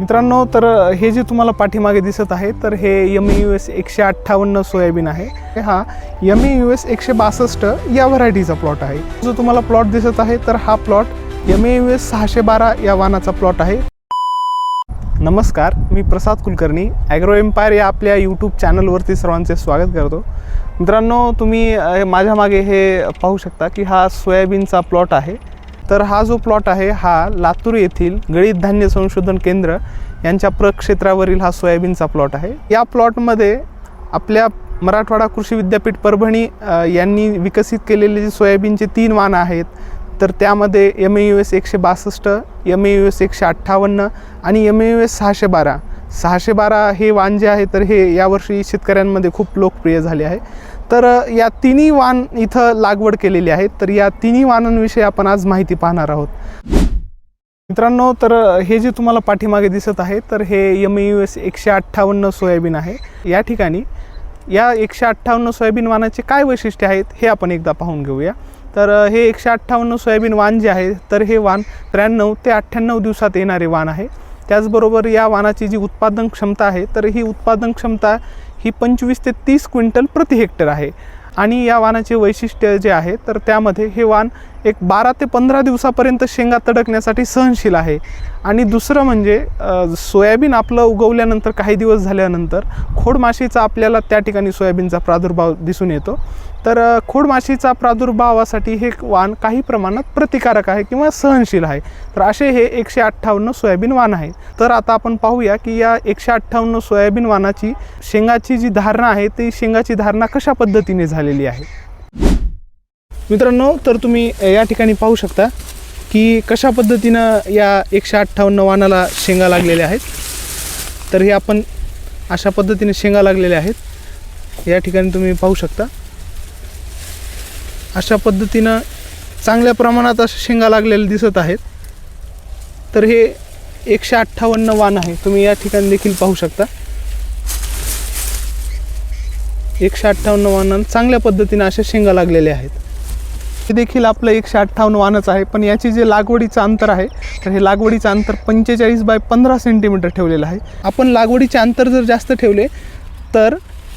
मित्रांनो तर हे जे तुम्हाला पाठीमागे दिसत आहे तर हे एम यू एस एकशे अठ्ठावन्न सोयाबीन आहे. हा एम यू एस एकशे बासष्ट या व्हरायटीचा प्लॉट आहे. जो तुम्हाला प्लॉट दिसत आहे तर हा प्लॉट एम यू एस सहाशे बारा या वाहनाचा प्लॉट आहे. नमस्कार मी प्रसाद कुलकर्णी ॲग्रो एम्पायर या आपल्या यूट्यूब चॅनलवरती सर्वांचे स्वागत करतो. मित्रांनो तुम्ही माझ्या मागे हे पाहू शकता की हा सोयाबीनचा प्लॉट आहे. तर हा जो प्लॉट आहे हा लातूर येथील गळीत धान्य संशोधन केंद्र यांच्या प्रक्षेत्रावरील हा सोयाबीनचा प्लॉट आहे. या प्लॉटमध्ये आपल्या मराठवाडा कृषी विद्यापीठ परभणी यांनी विकसित केलेले जे सोयाबीनचे तीन वाण आहेत तर त्यामध्ये एम ए यू एस एकशे बासष्ट एम ए यू एस एकशे अठ्ठावन्न आणि एम ए यू एस सहाशे बारा. सहाशे बारा हे वाण जे आहे तर हे यावर्षी शेतकऱ्यांमध्ये खूप लोकप्रिय झाले आहे. तर या तिन्ही वाण इथं लागवड केलेली आहे तर या तिन्ही वाणांविषयी आपण आज माहिती पाहणार आहोत. मित्रांनो तर हे जे तुम्हाला पाठीमागे दिसत आहे तर हे एम यू एस एकशे अठ्ठावन्न सोयाबीन आहे. या ठिकाणी या एकशे अठ्ठावन्न सोयाबीन वाणाचे काय वैशिष्ट्य आहेत हे आपण एकदा पाहून घेऊया. तर हे एकशे अठ्ठावन्न सोयाबीन वाण जे आहे तर हे वाण त्र्याण्णव ते अठ्ठ्याण्णव दिवसात येणारे वाण आहे. त्याचबरोबर या वाणाची जी उत्पादन क्षमता आहे तर ही उत्पादन क्षमता ही पंचवीस ते तीस क्विंटल प्रति हेक्टर आहे. आणि या वाहनाचे वैशिष्ट्य जे आहे तर त्यामध्ये हे वाण एक बारा ते पंधरा दिवसापर्यंत शेंगा तडकण्यासाठी सहनशील आहे. आणि दुसरं म्हणजे सोयाबीन आपलं उगवल्यानंतर काही दिवस झाल्यानंतर खोडमाशीचा आपल्याला त्या ठिकाणी सोयाबीनचा प्रादुर्भाव दिसून येतो. तर खोडमाशीचा प्रादुर्भावासाठी हे वाण काही प्रमाणात प्रतिकारक आहे किंवा सहनशील आहे. तर असे हे एकशे अठ्ठावन्न सोयाबीन वाण आहे तर आता आपण पाहूया की या एकशे अठ्ठावन्न सोयाबीन वाणाची शेंगाची जी धारणा आहे ती शेंगाची धारणा कशा पद्धतीने झालेली आहे? मित्रांनो तर तुम्ही या ठिकाणी पाहू शकता की कशा पद्धतीनं या एकशे अठ्ठावन्न वाणाला शेंगा लागलेल्या आहेत. तर हे आपण अशा पद्धतीने शेंगा लागलेल्या आहेत. या ठिकाणी तुम्ही पाहू शकता. अशा पद्धतीनं चांगल्या प्रमाणात अशा शेंगा लागलेल्या दिसत आहेत. तर हे एकशे अठ्ठावन्न वाण आहे. तुम्ही या ठिकाणी देखील पाहू शकता. एकशे अठ्ठावन्न वानांना चांगल्या पद्धतीने अशा शेंगा लागलेल्या आहेत. हे देखील आपलं एकशे अठ्ठावन्न वानच आहे. पण याचे जे लागवडीचं अंतर आहे तर हे लागवडीचं अंतर पंचेचाळीस बाय पंधरा सेंटीमीटर ठेवलेलं आहे. आपण लागवडीचे अंतर जर जास्त ठेवले तर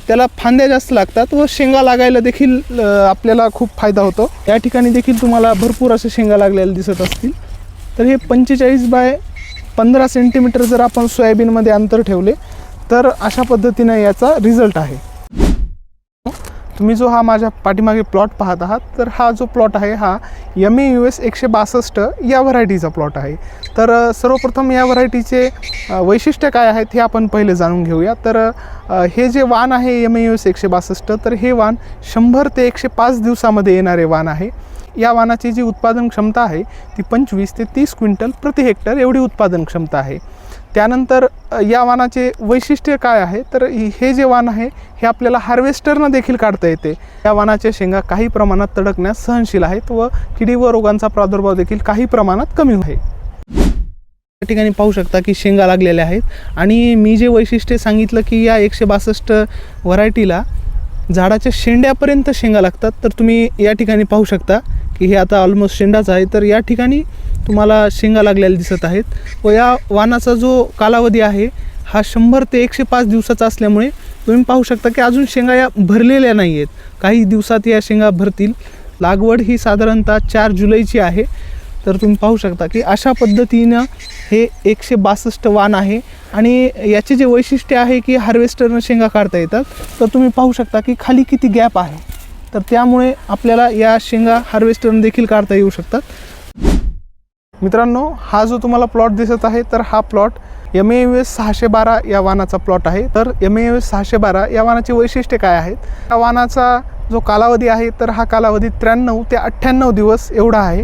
त्याला फांद्या जास्त लागतात व शेंगा लागायला देखील आपल्याला खूप फायदा होतो. या ठिकाणी देखील तुम्हाला भरपूर असे शेंगा लागलेले दिसत असतील. तर हे पंचेचाळीस बाय पंधरा सेंटीमीटर जर आपण सोयाबीनमध्ये अंतर ठेवले तर अशा पद्धतीने याचा रिझल्ट आहे. तुम्ही जो हा माझ्या पाठीमागे प्लॉट पाहत आहात तर हा जो प्लॉट आहे हा यम ए यू एस एकशे बासष्ट या व्हरायटीचा प्लॉट आहे. तर सर्वप्रथम या व्हरायटीचे वैशिष्ट्य काय आहेत हे आपण पहिले जाणून घेऊया. तर हे जे वाण आहे यम ए यू एस एकशे बासष्ट तर हे वाण शंभर ते एकशे पाच दिवसामध्ये येणारे वाण आहे. या वाणाची जी उत्पादन क्षमता आहे ती पंचवीस ते तीस क्विंटल प्रति हेक्टर एवढी उत्पादन क्षमता आहे. त्यानंतर या वाणाचे वैशिष्ट्य काय आहे? तर हे जे वाण आहे हे आपल्याला हार्वेस्टरनं देखील काढता येते. या वाणाच्या शेंगा काही प्रमाणात तडकण्यास सहनशील आहेत व किडी व रोगांचा प्रादुर्भाव देखील काही प्रमाणात कमी आहे. या ठिकाणी पाहू शकता की शेंगा लागलेल्या आहेत आणि मी जे वैशिष्ट्य सांगितलं की या एकशे बासष्ट व्हरायटीला झाडाच्या शेंड्यापर्यंत शेंगा लागतात तर तुम्ही या ठिकाणी पाहू शकता की हे आता ऑलमोस्ट शेंडाच आहे. तर या ठिकाणी तुम्हाला शेंगा लागलेल्या दिसत आहेत. व या वानाचा जो कालावधी आहे हा शंभर ते एकशे पाच दिवसाचा असल्यामुळे तुम्ही पाहू शकता की अजून शेंगा या भरलेल्या नाही आहेत. काही दिवसात या शेंगा भरतील. लागवड ही साधारणतः चार जुलैची आहे. तर तुम्ही पाहू शकता की अशा पद्धतीनं हे एकशे बासष्ट वाण आहे. आणि याचे जे वैशिष्ट्य आहे की हार्वेस्टरनं शेंगा काढता येतात. तर तुम्ही पाहू शकता की खाली किती गॅप आहे. तर त्यामुळे आपल्याला या शेंगा हार्वेस्टरने देखील काढता येऊ शकतात. मित्रांनो हा जो तुम्हाला प्लॉट दिसत आहे तर हा plot M A U S सहाशे बारा या वाहनाचा प्लॉट आहे. तर एम ए यू एस सहाशे बारा या वाहनाची वैशिष्ट्य काय आहेत? या वाहनाचा जो कालावधी आहे तर हा कालावधी त्र्याण्णव ते अठ्ठ्याण्णव दिवस एवढा आहे.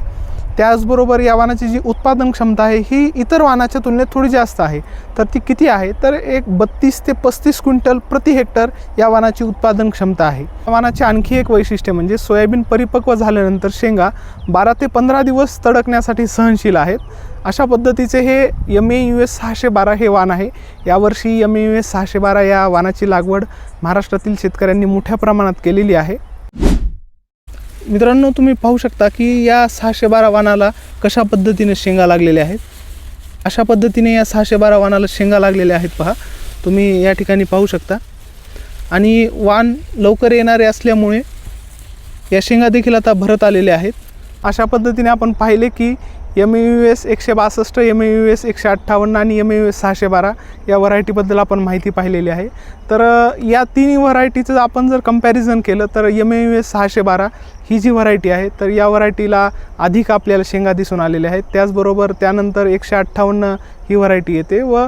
त्याचबरोबर या वाहनाची जी उत्पादन क्षमता आहे ही इतर वाहनाच्या तुलनेत थोडी जास्त आहे. तर ती किती आहे? तर एक बत्तीस ते पस्तीस क्विंटल प्रति हेक्टर या वाहनाची उत्पादन क्षमता आहे. या वाहनाचे आणखी एक वैशिष्ट्य म्हणजे सोयाबीन परिपक्व झाल्यानंतर शेंगा बारा ते पंधरा दिवस तडकण्यासाठी सहनशील आहेत. अशा पद्धतीचे हे एम ए यू एस सहाशे बारा हे वाण आहे. यावर्षी एम ए यू एस सहाशे बारा या वाणाची लागवड महाराष्ट्रातील शेतकऱ्यांनी मोठ्या प्रमाणात केलेली आहे. मित्रांनो तुम्ही पाहू शकता की या सहाशे बारा वाणाला कशा पद्धतीने शेंगा लागलेल्या आहेत? अशा पद्धतीने या सहाशे बारा वाणाला शेंगा लागलेल्या आहेत पहा. तुम्ही या ठिकाणी पाहू शकता. आणि वाण लवकर येणारे असल्यामुळे या शेंगा देखील आता भरत आलेल्या आहेत. अशा पद्धतीने आपण पाहिले की एम यू एस एकशे बासष्ट एम यू एस एकशे अठ्ठावन्न आणि एम यू एस सहाशे बारा या व्हरायटीबद्दल आपण माहिती पाहिलेली आहे. तर या तिन्ही व्हरायटीचं आपण जर कंपॅरिझन केलं तर एम यू एस सहाशे बारा ही जी व्हरायटी आहे तर या व्हरायटीला अधिक आपल्याला शेंगा दिसून आलेल्या आहेत. त्याचबरोबर त्यानंतर एकशे अठ्ठावन्न ही व्हरायटी येते व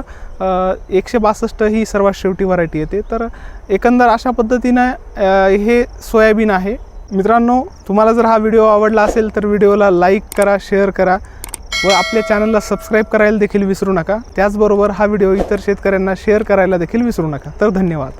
एकशे बासष्ट ही सर्वात शेवटी व्हरायटी येते. तर एकंदर अशा पद्धतीनं हे सोयाबीन आहे. मित्रांनो तुम्हाला जर हा व्हिडिओ आवडला असेल तर व्हिडिओला लाईक करा शेअर करा व आपल्या चॅनलला सबस्क्राईब करायला देखील विसरू नका. त्याचबरोबर हा व्हिडिओ इतर शेतकऱ्यांना शेअर करायला देखील विसरू नका. तर धन्यवाद.